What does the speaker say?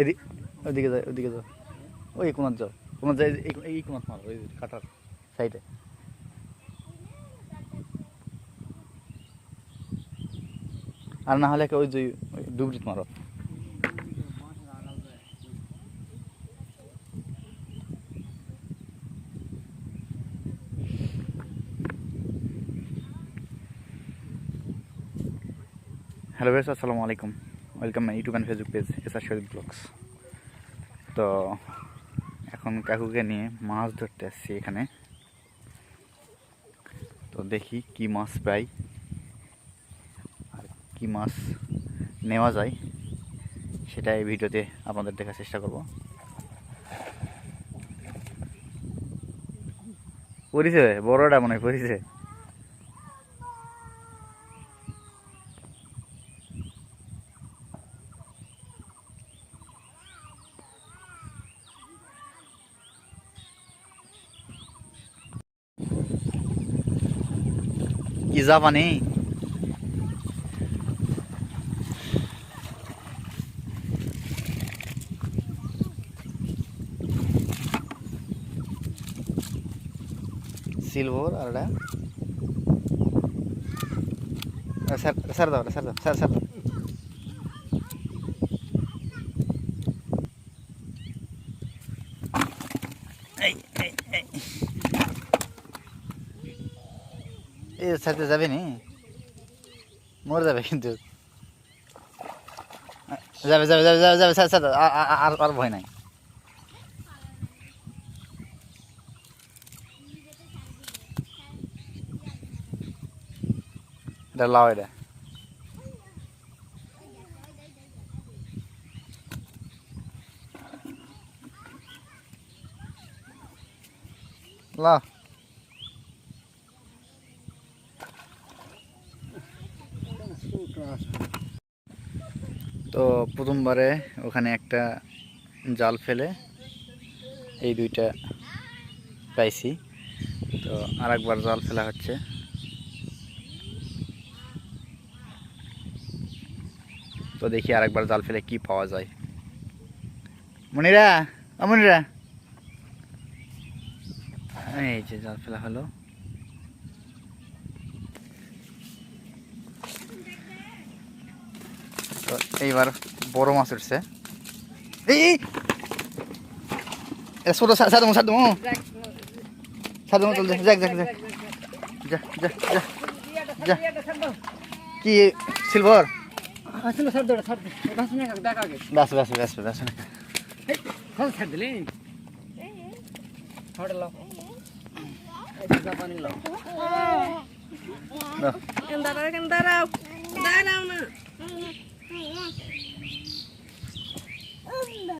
এদিক ওইদিকে যাও ওইদিকে যাও ওই কোনার যাও কোনার যাই এই কোনার মারো ওই কাটার সাইডে আর না হলে ওই যে ডুবরিত মারো। হ্যালো বেস আসসালামু আলাইকুম। Welcome my YouTube and Facebook page S R Sharif vlogs. তো এখন কাকুকে নিয়ে মাছ ধরতে আসছি এখানে। তো দেখি কি মাছ পাই আর কি মাছ নেওয়া যায় সেটা এই ভিডিওতে আপনাদের দেখার চেষ্টা করব। পরিছে বড়টা মনে হয় পরিছে ఇజావని. సిల్వర్ అరడా? సర్ సరదా సరదా సర్ సరదా. এ সাথে যাবে নি? মরে যাবে কিন্তু। যাবে যাবে যাবে যাবে যাবে আ- আর আর ভয় নাই। এটা লাও এটা। লাও। তো প্রথমবারে ওখানে একটা জাল ফেলে এই দুইটা পাইছি। তো আর একবার জাল ফেলা হচ্ছে। তো দেখি আর একবার জাল ফেলে কি পাওয়া যায়। মনিরা মনিরা। এই যে জাল ফেলা হলো। তো এইবার বড় মাছ উঠছে এই এই! এটা ছোট সার সার সার দেবো সার দেবো চল যাক যাক যাক যা যা যা যা কি সিলভার আসলে স্যার দৌড়া স্যার ওটা শুনে দেখ আগে ব্যাস ব্যাস ব্যাস ব্যাস ফল ছাড় দিলে 我要吃嗯嘛